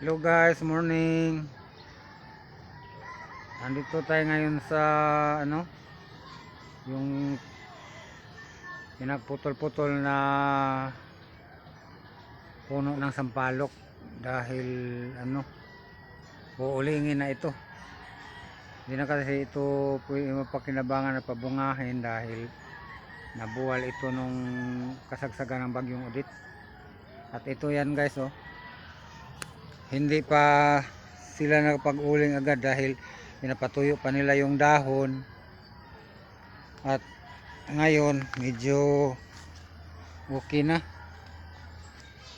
Hello guys, morning. Andito tayo ngayon sa ano? Yung pinagputol-putol na puno ng sampalok dahil ano uulingin na ito. Hindi na kasi ito mapakinabangan at pabungahin dahil nabuwal ito nung kasagsagan ng bagyong udit. At ito yan guys oh hindi pa sila nakapag-uling agad dahil pinapatuyo pa nila yung dahon. At ngayon medyo okay na.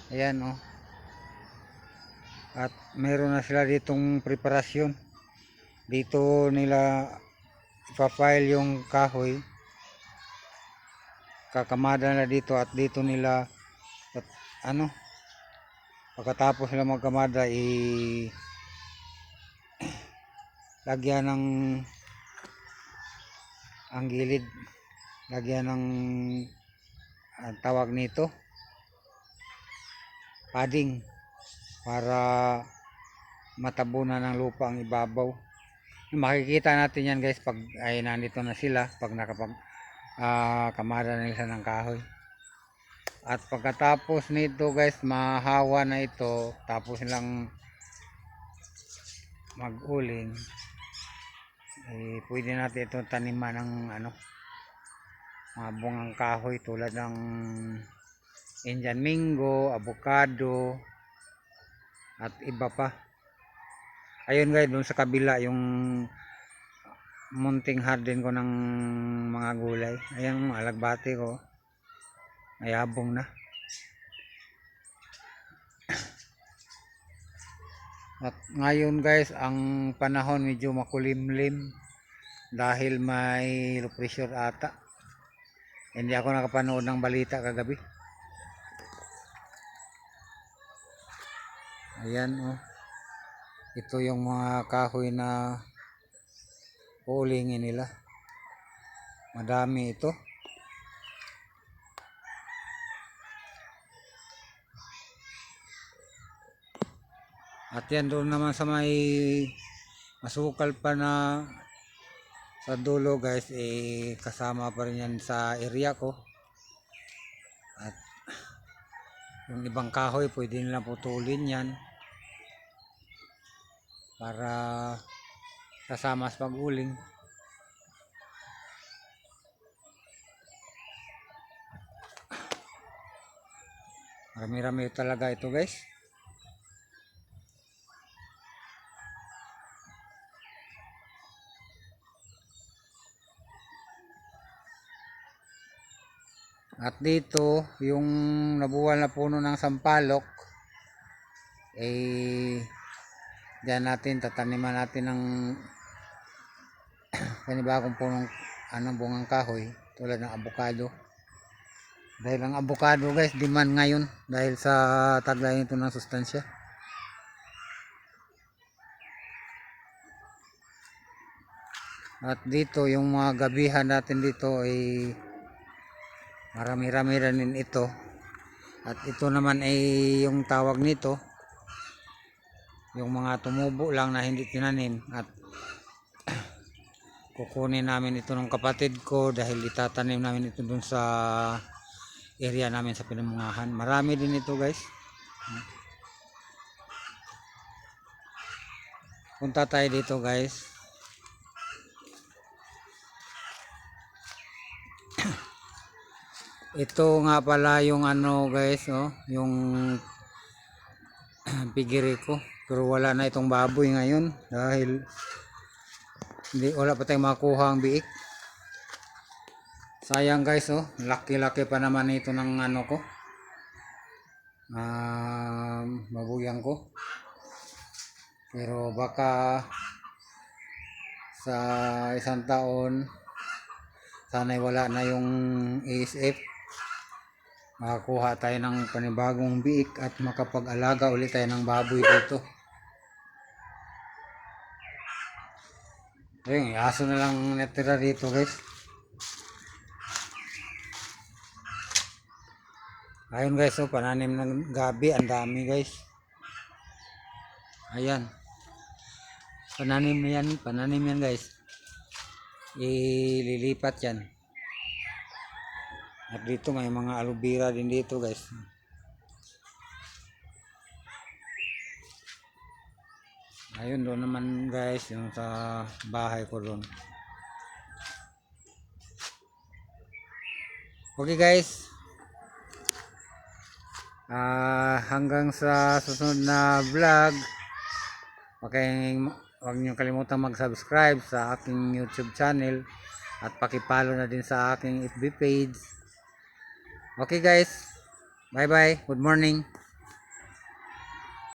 Ayan oh. At meron na sila ditong preparasyon. Dito nila ipafile yung kahoy. Kakamada na dito at dito nila at, ano pagkatapos nila magkamada i lagyan ng ang gilid. Lagyan ng ang tawag nito? Padding. Para matabunan ng lupa ang ibabaw. Makikita natin yan guys pag ay nandito na sila pag nakapag ah, kamada na nila ng kahoy at pagkatapos nito guys, mahawa na ito, tapos nilang mag-uling, eh, pwede natin ito taniman ng ano, mga bungang kahoy tulad ng Indian Mingo, avocado, at iba pa. Ayun guys, dun sa kabila yung munting harden ko ng mga gulay. Ayan, alagbati ko. Mayabong na. At ngayon guys, ang panahon medyo makulimlim dahil may low pressure ata. Hindi ako nakapanood ng balita kagabi. Ayan oh. Ito yung mga kahoy na ulingin nila. Madami ito. At yan doon naman sa may masukal pa na sa dulo guys eh kasama pa rin yan sa area ko. At yung ibang kahoy pwede nila putulin yan para kasama sa pag-uling. Marami-rami talaga ito guys. At dito, yung nabuwal na puno ng sampalok, eh, diyan natin, tataniman natin ng panibagong punong anong bungang kahoy, tulad ng avocado. Dahil ang avocado guys, demand ngayon, dahil sa taglay nito ng sustansya. At dito, yung mga gabihan natin dito ay marami-rami rin ito. At ito naman ay yung tawag nito. Yung mga tumubo lang na hindi tinanim. At kukunin namin ito ng kapatid ko dahil itatanim namin ito dun sa area namin sa pinamungahan marami din ito guys. Punta tayo dito guys Ito nga pala yung ano guys, oh, yung pigiri ko. Pero wala na itong baboy ngayon dahil hindi wala pa tayong makuha ang biik. Sayang guys, oh, laki-laki pa naman ito ng ano ko. Um, babuyang ko. Pero baka sa isang taon sana'y wala na yung ASF makakuha tayo ng panibagong biik at makapag-alaga ulit tayo ng baboy dito. Ayun, aso na lang natira dito guys. Ayun guys, oh, pananim ng gabi, ang dami guys. Ayan. Pananim yan, pananim yan guys. Ililipat yan. At dito may mga aloe vera din dito guys. Ayun doon naman guys, yung sa bahay ko doon. Okay guys. Ah, hanggang sa susunod na vlog. Okay, huwag niyo kalimutan mag-subscribe sa aking YouTube channel at paki-follow na din sa aking FB page. Okay guys. Bye bye. Good morning.